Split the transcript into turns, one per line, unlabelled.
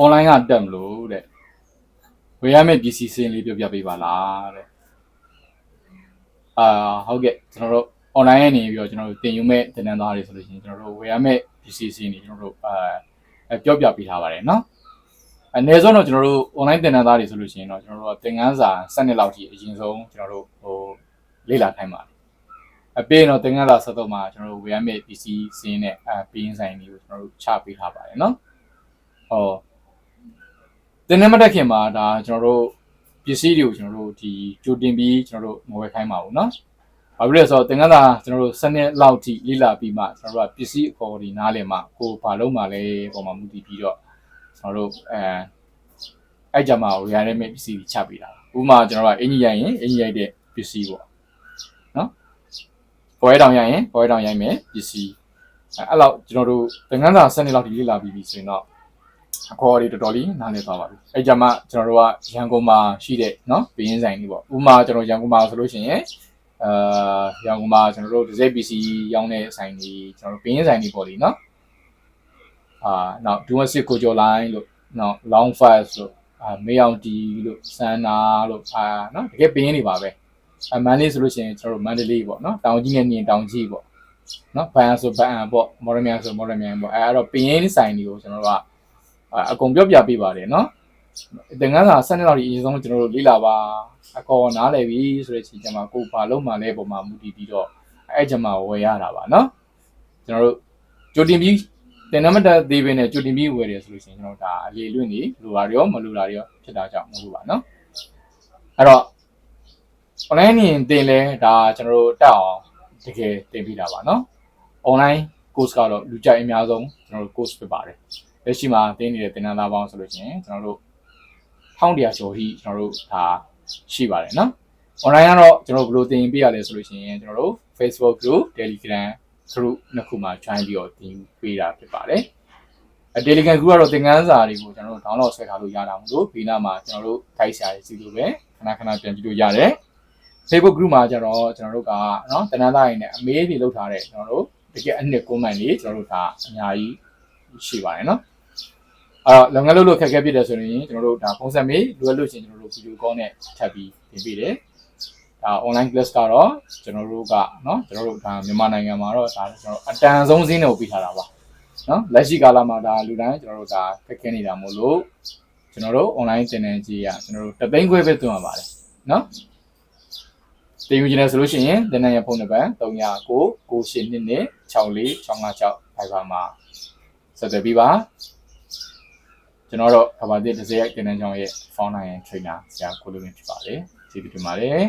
online ကတက်မလို့တဲ့ဝယ်ရမယ့်ပစ္စည်းစင်းလေးပြောပြပေးပါလားတဲ့အာဟုတ်ကဲ့ကျွန်တော်တို့ online ကနေပြီးတော့ကျွန်တော်တို့တင်ယူမဲ့တင်နန်းသားတွေဆိုလို့ရှိရင်ကျွန်တော်တို့ဝယ်ရမယ့်ပစ္စည်းစင်းတွေကျွန်တော်တို့အဲပြောပြပေးထားပါတယ်နော်အနည်းဆုံးတော့ကျွန်တော်တို့ online တင်နန်းသားတွေဆိုလို့ရှိရင်တော့ကျွန်တော်တို့ကသင်ခန်းစာ7နှစ်လောက်ထိအရင်ဆုံးကျွန်တော်တို့ဟိုလေ့လာခိုင်းပါတယ်အပေးတော့သင်ခန်းစာဆက်တော့မှကျွန်တော်တို့ဝယ်ရမယ့်ပစ္စည်းစင်းနဲ့အပင်းဆိုင်တွေကိုကျွန်တော်တို့ချပေးထားပါတယ်နော်ဟော တင်နေမတက်ခင်မှာဒါကျွန်တော်တို့ပစ္စည်းတွေကိုကျွန်တော်တို့ဒီကြိုတင်ပြီးကျွန်တော်တို့မဝယ်ခိုင်းပါဘူးเนาะ။ဘာဖြစ်လဲဆိုတော့တင်ကန်းသာကျွန်တော်တို့စနစ်လောက်ထိလိလာပြီးမှကျွန်တော်တို့ကပစ္စည်းအခေါ်ဒီနားလည်မှကိုဘာလုံးမှလဲပုံမှန်မူတည်ပြီးတော့ကျွန်တော်တို့အဲအဲ့ကြမှာရရတဲ့မဲ့ပစ္စည်းတွေချပေးတာ။ဥပမာကျွန်တော်တို့ကအင်ကြီးရိုက်ရင်အင်ကြီးရိုက်တဲ့ပစ္စည်းပေါ့။နော်။ပွဲတောင်ရိုက်ရင်ပွဲတောင်ရိုက်မယ်ပစ္စည်းအဲအဲ့လောက်ကျွန်တော်တို့တင်ကန်းသာစနစ်လောက်ထိလိလာပြီးပြီဆိုရင်တော့ အခေါ်အရေးတော်တော်လေးနားလည်သွားပါပြီ။အဲကြမှာကျွန်တော်တို့ကရန်ကုန်မှာရှိတဲ့နော်ဘင်းဆိုင်လေးပေါ့။ဥပမာကျွန်တော်ရန်ကုန်မှာဆိုလို့ရှိရင်အာရန်ကုန်မှာကျွန်တော်တို့ဒဇက် PC ရောင်းတဲ့ဆိုင်တွေကျွန်တော်တို့ဘင်းဆိုင်တွေပေါ့လေနော်။အာနောက်ဒူဝစစ်ကိုကျော်လိုင်းလို့နောက် long fast လို့အာမေအောင်တီလို့စန္နာလို့အာနော်တကယ်ဘင်းတွေပါပဲ။အမန်လေးဆိုလို့ရှိရင်ကျွန်တော်တို့မန္တလေးပေါ့နော်။တောင်ကြီးနဲ့မြင်တောင်ကြီးပေါ့။နော်ဘန်ဆိုဘန်ပေါ့မော်ရမြန်ဆိုမော်ရမြန်ပေါ့အဲအဲ့တော့ဘင်းဆိုင်တွေကိုကျွန်တော်တို့က အာအကုန်ပြောပြပေးပါတယ်နော်သင်္ကန်းစာ12လောက်ဒီအရင်ဆုံးကျွန်တော်တို့လေ့လာပါအကောနားလည်ပြီဆိုတဲ့ချိန်ကျမှကိုဘာလုံးမှလဲပုံမှမူတည်ပြီးတော့အဲ့ကျမှဝယ်ရတာပါနော်ကျွန်တော်တို့ကြိုတင်ပြီးတင်နမတသေးပင်နဲ့ကြိုတင်ပြီးဝယ်တယ်ဆိုလို့ရှိရင်ကျွန်တော်ဒါအလေလွင့်နေလိုတာရောမလိုတာရောဖြစ်တာကြောင့်မဟုတ်ဘူးပါနော်အဲ့တော့ online နေတင်လဲဒါကျွန်တော်တို့တက်အောင်တကယ်တင်ပြီးတာပါနော် online course ကတော့လူကြိုက်အများဆုံးကျွန်တော်တို့ course ဖြစ်ပါတယ် လက်ရှိမှာတင်းနေတဲ့တင်နန်းသားပေါင်းဆိုလို့ရှိရင်ကျွန်တော်တို့1100ကျော်ထိကျွန်တော်တို့ဒါရှိပါတယ်နော် online ကတော့ကျွန်တော်တို့ဘယ်လိုတင်ပြရလဲဆိုလို့ရှိရင်ကျွန်တော်တို့ Facebook group Telegram group နှစ်ခုမှာ join ပြီးတော့တင်ပေးတာဖြစ်ပါတယ်အ Telegram group ကတော့သင်ခန်းစာတွေကိုကျွန်တော်တို့ download ဆွဲထားလို့ရတာမလို့ဘေးနားမှာကျွန်တော်တို့ guide ဆရာတွေစီလို့ပဲခဏခဏပြန်ကြည့်လို့ရတယ် Facebook group မှာကျတော့ကျွန်တော်တို့ကနော်တနန်းသားရင်းနဲ့အမေးတွေလုပ်ထားတဲ့ကျွန်တော်တို့တကယ်အနှစ် comment တွေကျွန်တော်တို့ဒါအများကြီးရှိပါတယ်နော် အဲ့တော့လုပ်ငန်းလုပ်လို့ခက်ခဲဖြစ်တယ်ဆိုရင်ကျွန်တော်တို့ဒါပုံစံမေးလိုအပ်လို့ရှိရင်ကျွန်တော်တို့ video call နဲ့ထပ်ပြီးပြင်ပေးတယ်ဒါ online class ကတော့ကျွန်တော်တို့ကเนาะကျွန်တော်တို့ဒါမြန်မာနိုင်ငံမှာတော့ဒါကျွန်တော်အတန်ဆုံးစင်းတွေကိုပြထားတာပါเนาะလက်ရှိကာလမှာဒါလူတိုင်းကျွန်တော်တို့ဒါခက်ခဲနေတာမို့လို့ကျွန်တော်တို့ online သင်တန်းကြီးอ่ะကျွန်တော်တို့တသိန်းခွဲပဲသွင်းရပါတယ်เนาะတင်ယူခြင်းနဲ့ဆိုလို့ရှိရင်သင်တန်းရဖုန်းနံပါတ်309 9822 64 656ဖိုင်ဘာမှာဆက်သွယ်ပြီးပါ ကျွန်တော်တို့ကဘာတိတစ်စရိုက်တင်တန်းကြောင်းရဲ့ founder and trainer ဆရာကိုလူမင်းဖြစ်ပါတယ်ကျေးဇူးတင်ပါတယ်